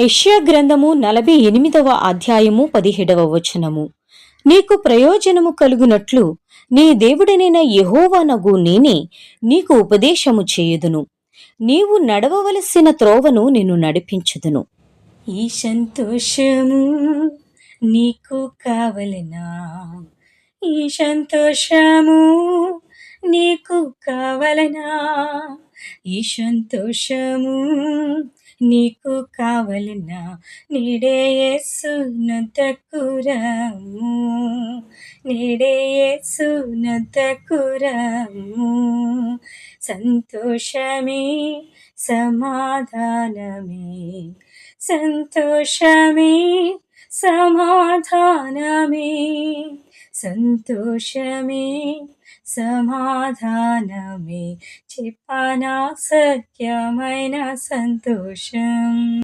యష్యా గ్రంథము నలభై ఎనిమిదవ అధ్యాయము పదిహేడవ వచనము. నీకు ప్రయోజనము కలుగునట్లు నీ దేవుడనైన యహోవానగు నేనే నీకు ఉపదేశము చేయుదును. నీవు నడవవలసిన త్రోవను నిన్ను నడిపించుదును. ఈ సంతోషము నీకు కావలనా? ఈ సంతోషము నీకు కావలనా? ఈ సంతోషము నీకు కావలన? నీడే యేసు నొద్దకురము నీడే యేసు నొద్దకురము సంతోషమే సమాధానమే. సంతోషమే సమాధానమే సంతోషమే సమాధానమే. చెప్పనా సత్యమైన సంతోషం.